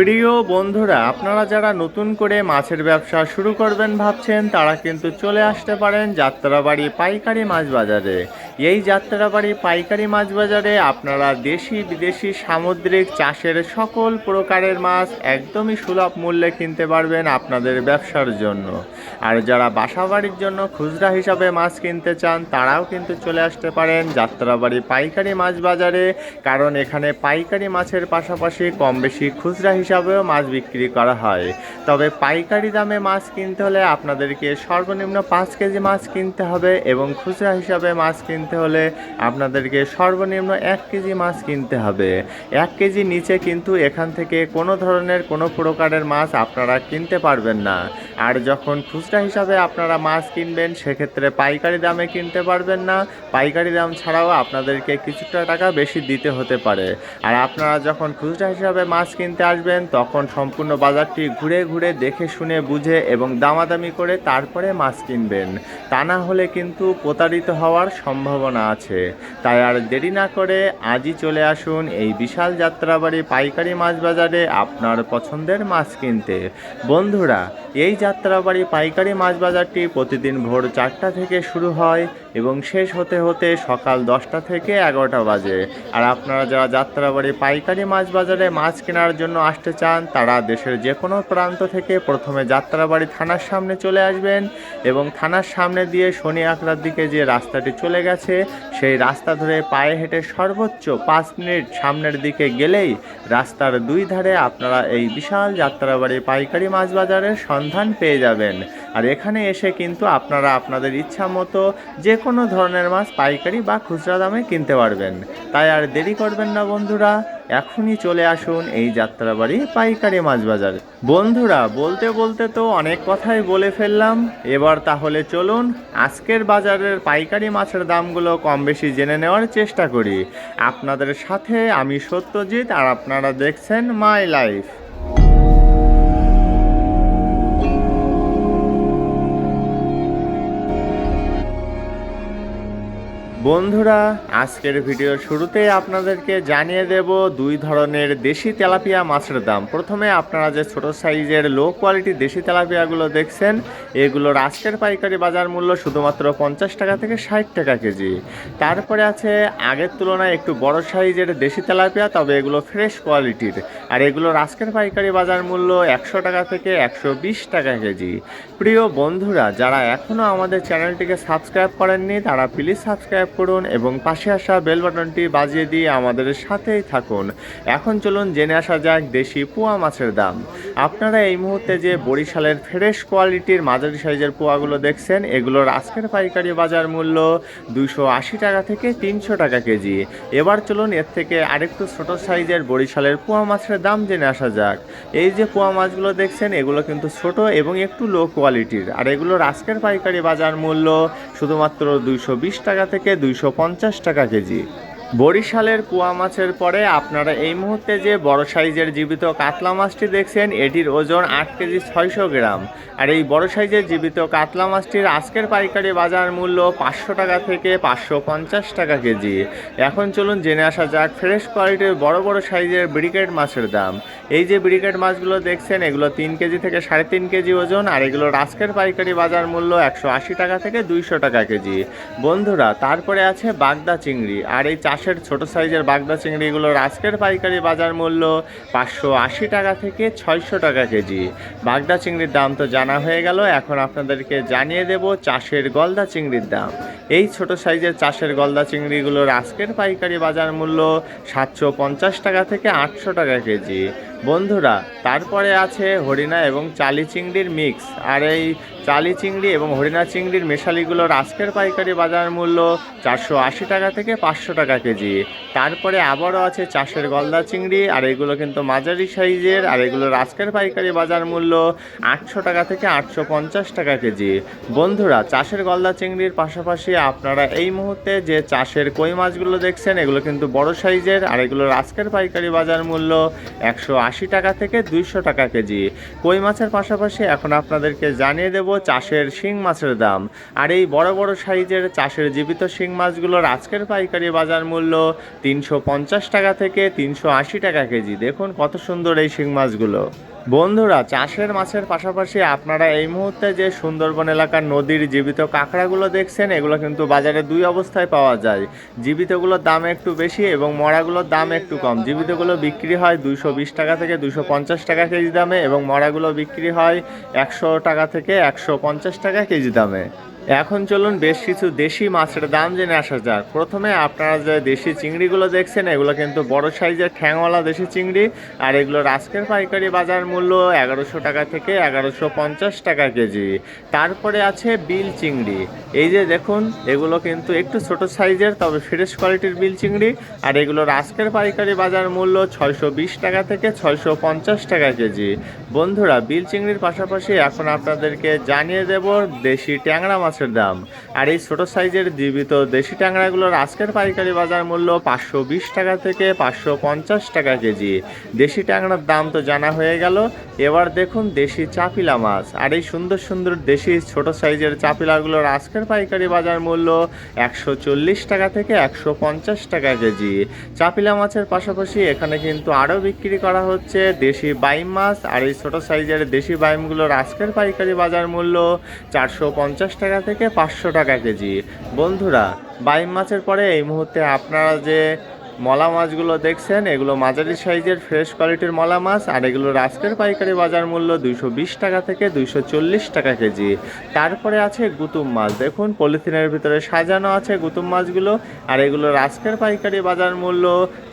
প্রিয় বন্ধুরা, আপনারা যারা নতুন করে মাছের ব্যবসা শুরু করবেন ভাবছেন, তারা কিন্তু চলে আসতে পারেন যাত্রাবাড়ি পাইকারি মাছ বাজারে। এই যাত্রাবাড়ি পাইকারি মাছ বাজারে আপনারা দেশি বিদেশি সামুদ্রিক চাষের সকল প্রকারের মাছ একদমই সুলভ মূল্যে কিনতে পারবেন আপনাদের ব্যবসার জন্য। আর যারা বাসাবাড়ির জন্য খুচরা হিসাবে মাছ কিনতে চান, তারাও কিন্তু চলে আসতে পারেন যাত্রাবাড়ি পাইকারি মাছ বাজারে, কারণ এখানে পাইকারি মাছের পাশাপাশি কম বেশি খুচরা হিসাবেও মাছ বিক্রি করা হয়। তবে পাইকারি দামে মাছ কিনতে হলে আপনাদেরকে সর্বনিম্ন পাঁচ কেজি মাছ কিনতে হবে এবং খুচরা হিসাবে মাছ কিনতে হলে আপনাদেরকে সর্বনিম্ন এক কেজি মাছ কিনতে হবে। এক কেজি নিচে কিন্তু এখান থেকে কোনো ধরনের কোনো প্রকারের মাছ আপনারা কিনতে পারবেন না। আর যখন খুচরা হিসাবে আপনারা মাছ কিনবেন, সেক্ষেত্রে পাইকারি দামে কিনতে পারবেন না। পাইকারি দাম ছাড়াও আপনাদেরকে কিছুটা টাকা বেশি দিতে হতে পারে। আর আপনারা যখন খুচরা হিসাবে মাছ কিনতে আসবেন, তখন সম্পূর্ণ বাজারটি ঘুরে ঘুরে দেখে শুনে বুঝে এবং দামাদামি করে তারপরে মাছ কিনবেন। তা না হলে কিন্তু প্রতারিত হওয়ার সম্ভাবনা আছে। তাই আর দেরি না করে আজই চলে আসুন এই বিশাল যাত্রাবাড়ি পাইকারি মাছ বাজারে আপনার পছন্দের মাছ কিনতে। বন্ধুরা, এই যাত্রাবাড়ি পাইকারি মাছ বাজারটি প্রতিদিন ভোর চারটা থেকে শুরু হয়। এবং শেষ হতে হতে সকাল দশটা থেকে এগারোটা বাজে। আর আপনারা যারা যাত্রাবাড়ি পাইকারি মাছ বাজারে মাছ কেনার জন্য আসতে চান, তারা দেশের যে কোনো প্রান্ত থেকে প্রথমে যাত্রাবাড়ি থানার সামনে চলে আসবেন এবং থানার সামনে দিয়ে শনি আখড়ার দিকে যে রাস্তাটি চলে গেছে, সেই রাস্তা ধরে পায়ে হেঁটে সর্বোচ্চ পাঁচ মিনিট সামনের দিকে গেলেই রাস্তার দুই ধারে আপনারা এই বিশাল যাত্রাবাড়ি পাইকারি মাছ বাজারের সন্ধান পেয়ে যাবেন। আর এখানে এসে কিন্তু আপনারা আপনাদের ইচ্ছা মতো যে কোনো ধরনের মাছ, পাইকারি বা খুচরা দামে কিনতে পারবেন। তাই আর দেরি করবেন না বন্ধুরা, এখনই চলে আসুন এই যাত্রাবাড়ি পাইকারি মাছ বাজার। বন্ধুরা, বলতে বলতে তো অনেক কথাই বলে ফেললাম। এবার তাহলে চলুন আজকের বাজারের পাইকারি মাছের দামগুলো কম বেশি জেনে নেওয়ার চেষ্টা করি। আপনাদের সাথে আমি সত্যজিৎ আর আপনারা দেখছেন মাই লাইফ। বন্ধুরা, আজকের ভিডিওর শুরুতে আপনাদেরকে জানিয়ে দেব দুই ধরনের দেশি তেলাপিয়া মাছের দাম। প্রথমে আপনারা যে ছোট সাইজের লো কোয়ালিটি দেশি তেলাপিয়াগুলো দেখছেন, এগুলোর আজকের পাইকারি বাজার মূল্য শুধুমাত্র পঞ্চাশ টাকা থেকে ষাট টাকা কেজি। তারপরে আছে, আগের তুলনায় একটু বড় সাইজের দেশি তেলাপিয়া, তবে এগুলো ফ্রেশ কোয়ালিটির। আর এগুলোর আজকের পাইকারি বাজার মূল্য একশো টাকা থেকে একশো বিশ টাকা কেজি। প্রিয় বন্ধুরা, যারা এখনও আমাদের চ্যানেলটিকে সাবস্ক্রাইব করেননি, তারা প্লিজ সাবস্ক্রাইব করুন এবং পাশে আসা বেল বাটনটি বাজিয়ে দিয়ে আমাদের সাথেই থাকুন। এখন চলুন জেনে আসা যাক দেশি পোয়া মাছের দাম। আপনারা এই মুহূর্তে যে বরিশালের ফ্রেশ কোয়ালিটির মাঝারি সাইজের পোয়াগুলো দেখছেন, এগুলোর আজকের পাইকারি বাজার মূল্য দুইশো আশি টাকা থেকে তিনশো টাকা কেজি। এবার চলুন এর থেকে আরেকটু ছোট সাইজের বরিশালের পোয়া মাছের দাম জেনে আসা যাক। এই যে পোয়া মাছগুলো দেখছেন, এগুলো কিন্তু ছোট এবং একটু লো কোয়ালিটির আর এগুলোর আজকের পাইকারি বাজার মূল্য শুধুমাত্র দুইশো বিশ টাকা থেকে দুইশো পঞ্চাশ টাকা কেজি। বরিশালের কুয়া মাছের পরে আপনারা এই মুহূর্তে যে বড় সাইজের জীবিত কাতলা মাছটি দেখছেন, এটির ওজন আট কেজি ছয়শো গ্রাম। আর এই বড় সাইজের জীবিত কাতলা মাছটির আজকের পাইকারি বাজার মূল্য পাঁচশো টাকা থেকে পাঁচশো পঞ্চাশ টাকা কেজি। এখন চলুন জেনে আসা যাক ফ্রেশ কোয়ালিটির বড় বড় সাইজের ব্রিকেট মাছের দাম। এই যে ব্রিকেট মাছগুলো দেখছেন, এগুলো তিন কেজি থেকে সাড়ে তিন কেজি ওজন, আর এগুলোর আজকের পাইকারি বাজার মূল্য একশো আশি টাকা থেকে দুইশো টাকা কেজি। বন্ধুরা, তারপরে আছে বাগদা চিংড়ি, আর এই চাষের ছোট সাইজের বাগদা চিংড়িগুলোর আজকের পাইকারি বাজার মূল্য পাঁচশো আশি টাকা থেকে ছয়শো টাকা কেজি। বাগদা চিংড়ির দাম তো জানা হয়ে গেল, এখন আপনাদেরকে জানিয়ে দেব চাষের গলদা চিংড়ির দাম। এই ছোট সাইজের চাষের গলদা চিংড়িগুলোর আজকের পাইকারি বাজার মূল্য সাতশো পঞ্চাশ টাকা থেকে আটশো টাকা কেজি। বন্ধুরা, তারপরে আছে হরিণা এবং চালি চিংড়ির মিক্স আর এই চালি চিংড়ি এবং হরিণা চিংড়ির মেশালিগুলোর আজকের পাইকারি বাজার মূল্য চারশো আশি টাকা থেকে পাঁচশো টাকা কেজি। তারপরে আবারও আছে চাষের গলদা চিংড়ি, আর এগুলো কিন্তু মাঝারি সাইজের, আর এগুলোর আজকের পাইকারি বাজার মূল্য আটশো টাকা থেকে আটশো পঞ্চাশ টাকা কেজি। বন্ধুরা, চাষের গলদা চিংড়ির পাশাপাশি আপনারা এই মুহূর্তে যে চাষের কই মাছগুলো দেখছেন, এগুলো কিন্তু বড় সাইজের, আর এগুলোর আজকের পাইকারি বাজার মূল্য একশো আশি টাকা থেকে দুইশো টাকা কেজি। কই মাছের পাশাপাশি এখন আপনাদেরকে জানিয়ে দেব চাষের শিং মাছের দাম। আর এই বড় বড় সাইজের চাষের জীবিত শিং মাছগুলোর আজকের পাইকারি বাজার মূল্য তিনশো পঞ্চাশ টাকা থেকে তিনশো আশি টাকা কেজি। দেখুন কত সুন্দর এই শিং মাছগুলো। বন্ধুরা, চাষের মাছের পাশাপাশি আপনারা এই মুহূর্তে যে সুন্দরবন এলাকার নদীর জীবিত কাঁকড়াগুলো দেখছেন, এগুলো কিন্তু বাজারে দুই অবস্থায় পাওয়া যায়। জীবিতগুলোর দাম একটু বেশি এবং মরাগুলোর দাম একটু কম। জীবিতগুলো বিক্রি হয় দুশো বিশ টাকা থেকে দুশো পঞ্চাশ টাকা কেজি দামে এবং মরাগুলো বিক্রি হয় একশো টাকা থেকে একশো পঞ্চাশ টাকা কেজি দামে। এখন চলুন বেশ কিছু দেশি মাছের দাম জেনে আসা যাক। প্রথমে আপনারা যে দেশি চিংড়িগুলো দেখছেন, এগুলো কিন্তু বড় সাইজের ঠ্যাংওয়ালা দেশি চিংড়ি, আর এগুলোর আজকের পাইকারি বাজার মূল্য এগারোশো টাকা থেকে এগারোশো পঞ্চাশ টাকা কেজি। তারপরে আছে বিল চিংড়ি। এই যে দেখুন, এগুলো কিন্তু একটু ছোট সাইজের, তবে ফ্রেশ কোয়ালিটির বিল চিংড়ি, আর এগুলোর আজকের পাইকারি বাজার মূল্য ছয়শো বিশ টাকা থেকে ছয়শো পঞ্চাশ টাকা কেজি। বন্ধুরা, বিল চিংড়ির পাশাপাশি এখন আপনাদেরকে জানিয়ে দেব দেশি ট্যাংরা মাছের দাম। আর এই ছোট সাইজের জীবিত দেশি ট্যাংরাগুলোর আজকের পাইকারি বাজার মূল্য পাঁচশো বিশ টাকা থেকে পাঁচশো পঞ্চাশ টাকা কেজি। দেশি ট্যাংরার দাম তো জানা হয়ে গেল। এবার দেখুন দেশি চাপিলা মাছ। আর এই সুন্দর সুন্দর দেশি ছোট সাইজের চাপিলাগুলোর আজকের পাইকারি বাজার মূল্য একশো চল্লিশ টাকা থেকে একশো পঞ্চাশ টাকা কেজি। চাপিলা মাছের পাশাপাশি এখানে কিন্তু আরও বিক্রি করা হচ্ছে দেশি বাইম মাছ। আর এই ছোট সাইজের দেশি বাইমগুলোর আজকের পাইকারি বাজার মূল্য চারশো পঞ্চাশ টাকা থেকে পাঁচশো টাকা কেজি। বন্ধুরা, বাইম মাছের পরে এই মুহূর্তে আপনারা যে মলা মাছগুলো দেখছেন, এগুলো মাঝারি সাইজের ফ্রেশ কোয়ালিটির মলা মাছ, আর এগুলোর আজকের পাইকারি বাজার মূল্য দুইশো বিশ টাকা থেকে দুইশো চল্লিশ টাকা কেজি। তারপরে আছে গুতুম মাছ। দেখুন, পলিথিনের ভিতরে সাজানো আছে গুতুম মাছগুলো, আর এগুলোর আজকের পাইকারি বাজার মূল্য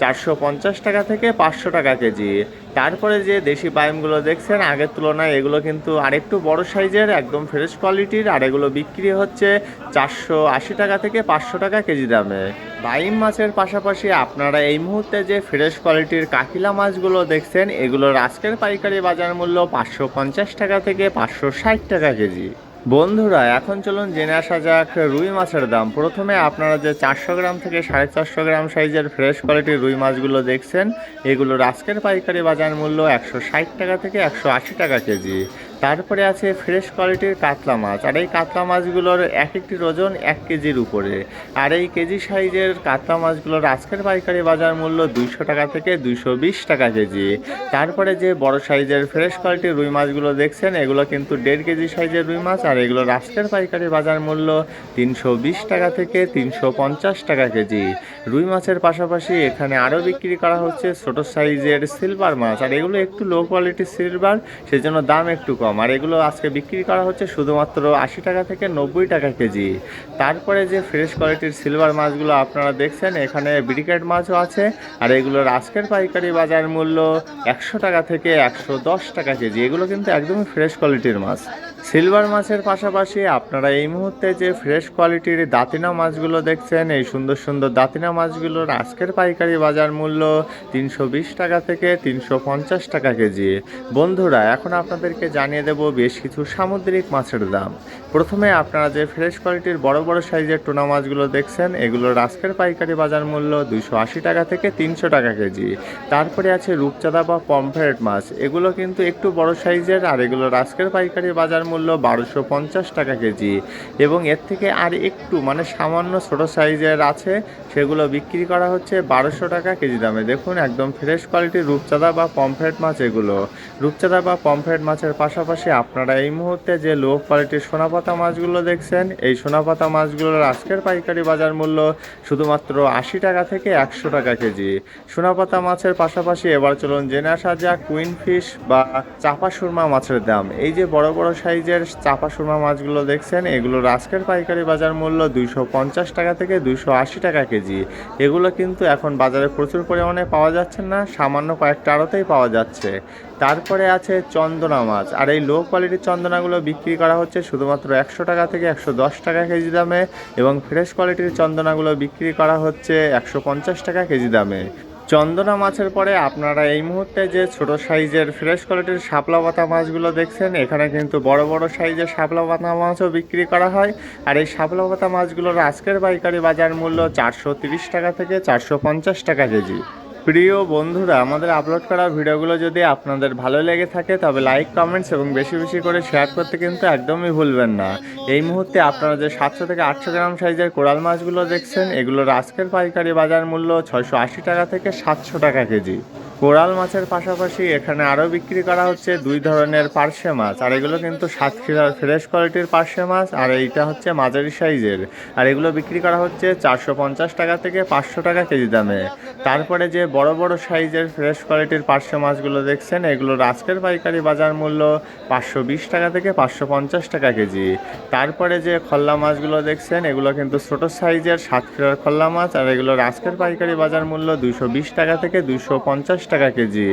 চারশো পঞ্চাশ টাকা থেকে পাঁচশো টাকা কেজি। তারপরে যে দেশি বায়ামগুলো দেখছেন, আগের তুলনায় এগুলো কিন্তু আরেকটু বড় সাইজের, একদম ফ্রেশ কোয়ালিটির আর এগুলো বিক্রি হচ্ছে চারশো আশি টাকা থেকে পাঁচশো টাকা কেজি দামে। বাইম মাছের পাশাপাশি আপনারা এই মুহূর্তে যে ফ্রেশ কোয়ালিটির কাকিলা মাছগুলো দেখছেন, এগুলোর আজকের পাইকারি বাজার মূল্য পাঁচশো পঞ্চাশ টাকা থেকে পাঁচশো ষাট টাকা কেজি। বন্ধুরা, এখন চলুন জেনে আসা যাক রুই মাছের দাম। প্রথমে আপনারা যে চারশো গ্রাম থেকে সাড়ে চারশো গ্রাম সাইজের ফ্রেশ কোয়ালিটির রুই মাছগুলো দেখছেন, এগুলোর আজকের পাইকারি বাজার মূল্য একশো ষাট টাকা থেকে একশো আশি টাকা কেজি। তারপরে আছে ফ্রেশ কোয়ালিটির কাতলা মাছ। আর এই কাতলা মাছগুলোর এক একটি ওজন এক কেজির উপরে। আর এই কেজি সাইজের কাতলা মাছগুলোর আজকের পাইকারি বাজার মূল্য দুইশো টাকা থেকে দুইশো বিশ টাকা কেজি। তারপরে যে বড় সাইজের ফ্রেশ কোয়ালিটির রুই মাছগুলো দেখছেন, এগুলো কিন্তু দেড় কেজি সাইজের রুই মাছ, আর এগুলোর আজকের পাইকারি বাজার মূল্য তিনশো বিশ টাকা থেকে তিনশো পঞ্চাশ টাকা কেজি। রুই মাছের পাশাপাশি এখানে আরও বিক্রি করা হচ্ছে ছোট সাইজের সিলভার মাছ। আর এগুলো একটু লো কোয়ালিটির সিলভার সেজন্য দাম একটু কম। আর এগুলো আজকে বিক্রি করা হচ্ছে শুধুমাত্র আশি টাকা থেকে নব্বই টাকা কেজি। তারপরে যে ফ্রেশ কোয়ালিটির সিলভার মাছগুলো আপনারা দেখছেন, এখানে ব্রিকেট মাছও আছে। আর এগুলোর আজকের পাইকারি বাজার মূল্য একশো টাকা থেকে একশো দশ টাকা কেজি। এগুলো কিন্তু একদমই ফ্রেশ কোয়ালিটির মাছ। সিলভার মাছের পাশাপাশি আপনারা এই মুহূর্তে যে ফ্রেশ কোয়ালিটির দাতিনা মাছগুলো দেখছেন, এই সুন্দর সুন্দর দাতিনা মাছগুলোর আজকের পাইকারি বাজার মূল্য তিনশো বিশ টাকা থেকে তিনশো পঞ্চাশ টাকা কেজি। বন্ধুরা, এখন আপনাদেরকে জানিয়ে দেব বেশ কিছু সামুদ্রিক মাছের দাম। প্রথমে আপনারা যে ফ্রেশ কোয়ালিটির বড় বড় সাইজের টোনা মাছগুলো দেখছেন, এগুলোর আজকের পাইকারি বাজার মূল্য দুইশো আশি টাকা থেকে তিনশো টাকা কেজি। তারপরে আছে রূপচাঁদা বা পমফ্রেট মাছ। এগুলো কিন্তু একটু বড় সাইজের আর এগুলোর আজকের পাইকারি বাজার মূল্য বারোশো পঞ্চাশ টাকা কেজি। এবং এর থেকে আর একটু মানে সামান্য ছোট সাইজের আছে, সেগুলো বিক্রি করা হচ্ছে বারোশো টাকা কেজি দামে। দেখুন, একদম ফ্রেশ কোয়ালিটির রূপচাঁদা বা পমফ্রেট মাছ এগুলো। রূপচাঁদা বা পমফ্রেট মাছের পাশাপাশি আপনারা এই মুহূর্তে যে লো কোয়ালিটির সোনাপাতা মাছগুলো দেখছেন, এই সোনাপাতা মাছগুলোর আজকের পাইকারি বাজার মূল্য শুধুমাত্র আশি টাকা থেকে একশো টাকা কেজি। সোনাপাতা মাছের পাশাপাশি এবার চলুন জেনে আসা যাক কুইন ফিশ বা চাপা সুরমা মাছের দাম। এই যে বড় বড় সাইজের চাপা সুরমা মাছগুলো দেখছেন, এগুলোর আজকের পাইকারি বাজার মূল্য দুইশো পঞ্চাশ টাকা থেকে দুইশো আশি টাকা কেজি। এগুলো কিন্তু এখন বাজারে প্রচুর পরিমাণে পাওয়া যাচ্ছে না, সামান্য কয়েকটা আড়তেই পাওয়া যাচ্ছে। তারপরে আছে চন্দনা মাছ, আর এই লো কোয়ালিটির চন্দনাগুলো বিক্রি করা হচ্ছে শুধুমাত্র একশো টাকা থেকে একশো দশ টাকা কেজি দামে এবং ফ্রেশ কোয়ালিটির চন্দনাগুলো বিক্রি করা হচ্ছে একশো পঞ্চাশ টাকা কেজি দামে। চন্দনা মাছের পরে আপনারা এই মুহূর্তে যে ছোট সাইজের ফ্রেশ কোয়ালিটির শাপলা পাতা মাছগুলো দেখছেন, এখানে কিন্তু বড় বড় সাইজের শাপলা পাতা মাছও বিক্রি করা হয়। আর এই শাপলা পাতা মাছগুলোর আজকের পাইকারি বাজার মূল্য চারশো টাকা থেকে চারশো পঞ্চাশ টাকা কেজি। প্রিয় বন্ধুরা, আমাদের আপলোড করা ভিডিওগুলো যদি আপনাদের ভালো লেগে থাকে, তবে লাইক কমেন্টস এবং বেশি বেশি করে শেয়ার করতে কিন্তু একদমই ভুলবেন না। এই মুহূর্তে আপনারা যে সাতশো থেকে আটশো গ্রাম সাইজের কোরাল মাছগুলো দেখছেন, এগুলোর আজকের পাইকারি বাজার মূল্য ছয়শো আশি টাকা থেকে সাতশো টাকা কেজি। কোরাল মাছের পাশাপাশি এখানে আরও বিক্রি করা হচ্ছে দুই ধরনের পার্শে মাছ, আর এগুলো কিন্তু সাতক্ষীরার ফ্রেশ কোয়ালিটির পার্শে মাছ, আর এইটা হচ্ছে মাঝারি সাইজের। আর এগুলো বিক্রি করা হচ্ছে চারশো পঞ্চাশ টাকা থেকে পাঁচশো টাকা কেজি দামে। তারপরে যে বড় বড় সাইজের ফ্রেশ কোয়ালিটির পার্শে মাছগুলো দেখছেন। এগুলোর আজকের পাইকারি বাজার মূল্য পাঁচশো বিশ টাকা থেকে পাঁচশো পঞ্চাশ টাকা কেজি। তারপরে যে খল্লা মাছগুলো দেখছেন, এগুলো কিন্তু ছোট সাইজের সাতক্ষীরার খল্লা মাছ আর এগুলোর আজকের পাইকারি বাজার মূল্য দুইশো বিশ টাকা থেকে দুইশো পঞ্চাশ টাকা কেজি।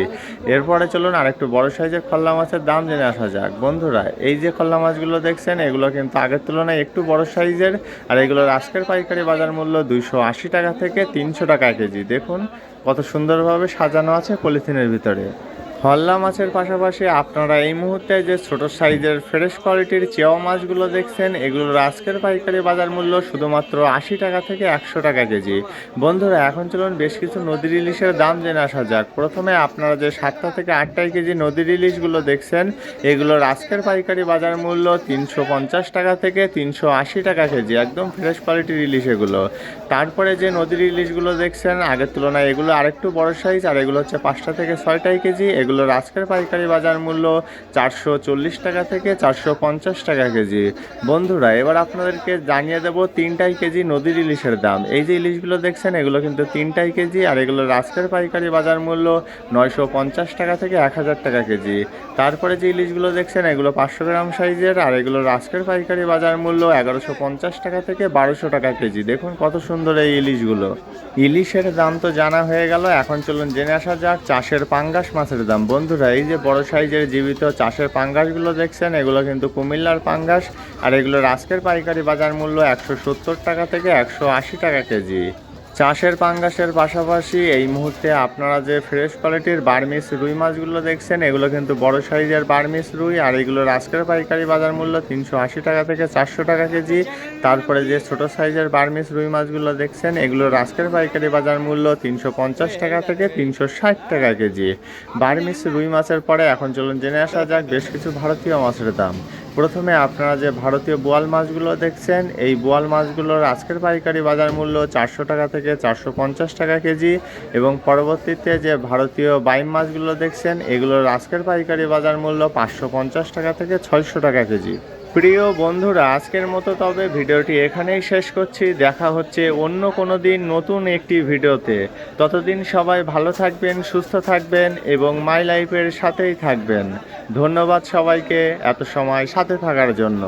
এরপরে চলুন আরেকটু বড় সাইজের খল্লা মাছের দাম জেনে আসা যাক। বন্ধুরা, এই যে খল্লা মাছগুলো দেখছেন, এগুলো কিন্তু আগের তুলনায় একটু বড় সাইজের আর এগুলোর আজকের পাইকারি বাজার মূল্য দুইশো আশি টাকা থেকে তিনশো টাকা কেজি। দেখুন কত সুন্দরভাবে সাজানো আছে পলিথিনের ভিতরে। হল্লা মাছের পাশাপাশি আপনারা এই মুহূর্তে যে ছোট সাইজের ফ্রেশ কোয়ালিটির চেওয়া মাছগুলো দেখছেন, এগুলোর আজকের পাইকারি বাজার মূল্য শুধুমাত্র আশি টাকা থেকে একশো টাকা কেজি। বন্ধুরা, এখন চলুন বেশ কিছু নদীর ইলিশের দাম জেনে আসা যাক। প্রথমে আপনারা যে সাতটা থেকে আটটাই কেজি নদীর ইলিশগুলো দেখছেন, এগুলোর আজকের পাইকারি বাজার মূল্য তিনশো পঞ্চাশ টাকা থেকে তিনশো আশি টাকা কেজি, একদম ফ্রেশ কোয়ালিটির ইলিশ এগুলো। তারপরে যে নদীর ইলিশগুলো দেখছেন, আগের তুলনায় এগুলো আরেকটু বড় সাইজ আর এগুলো হচ্ছে পাঁচটা থেকে ছয়টাই কেজি এগুলোর আজকের পাইকারি বাজার মূল্য চারশো চল্লিশ টাকা থেকে চারশো পঞ্চাশ টাকা কেজি। বন্ধুরা, এবার আপনাদেরকে জানিয়ে দেবো তিনটাই কেজি নদীর ইলিশের দাম। এই যে ইলিশগুলো দেখছেন, এগুলো কিন্তু তিনটাই কেজি আর এগুলোর আজকের পাইকারি বাজার মূল্য নয়শো পঞ্চাশ টাকা থেকে এক হাজার টাকা কেজি। তারপরে যে ইলিশগুলো দেখছেন, এগুলো পাঁচশো গ্রাম সাইজের আর এগুলোর আজকের পাইকারি বাজার মূল্য এগারোশো পঞ্চাশ টাকা থেকে বারোশো টাকা কেজি। দেখুন কত সুন্দর এই ইলিশগুলো। ইলিশের দাম তো জানা হয়ে গেল, এখন চলুন জেনে আসা যাক চাষের পাঙ্গাস মাছের দাম। বন্ধুরা, এই যে বড় সাইজের জীবিত চাষের পাঙ্গাসগুলো দেখছেন, এগুলো কিন্তু কুমিল্লার পাঙ্গাস। আর এগুলোর আজকের পাইকারি বাজার মূল্য একশো সত্তর টাকা থেকে একশো আশি টাকা কেজি। চাষের পাঙ্গাসের পাশাপাশি এই মুহূর্তে আপনারা যে ফ্রেশ কোয়ালিটির বার্মিস রুই মাছগুলো দেখছেন, এগুলো কিন্তু বড় সাইজের বার্মিস রুই, আর এগুলোর আজকের পাইকারি বাজার মূল্য তিনশো আশি টাকা থেকে চারশো টাকা কেজি। তারপরে যে ছোট সাইজের বার্মিস রুই মাছগুলো দেখছেন, এগুলোর আজকের পাইকারি বাজার মূল্য তিনশো পঞ্চাশ টাকা থেকে তিনশো ষাট টাকা কেজি। বার্মিস রুই মাছের পরে এখন চলুন জেনে আসা যাক, বেশ কিছু ভারতীয় মাছের দাম। প্রথমে আপনারা যে ভারতীয় বোয়াল মাছগুলো দেখছেন, এই বোয়াল মাছগুলোর আজকের পাইকারি বাজার মূল্য চারশো টাকা থেকে চারশো পঞ্চাশ টাকা কেজি এবং পরবর্তীতে যে ভারতীয় বাইম মাছগুলো দেখছেন, এগুলোর আজকের পাইকারি বাজার মূল্য পাঁচশো পঞ্চাশ টাকা থেকে ছয়শো টাকা কেজি। প্রিয় বন্ধুরা, আজকের মতো তবে ভিডিওটি এখানেই শেষ করছি। দেখা হচ্ছে অন্য কোনো দিন নতুন একটি ভিডিওতে। ততদিন সবাই ভালো থাকবেন, সুস্থ থাকবেন এবং মাই লাইফের সাথেই থাকবেন। ধন্যবাদ সবাইকে এত সময় সাথে থাকার জন্য।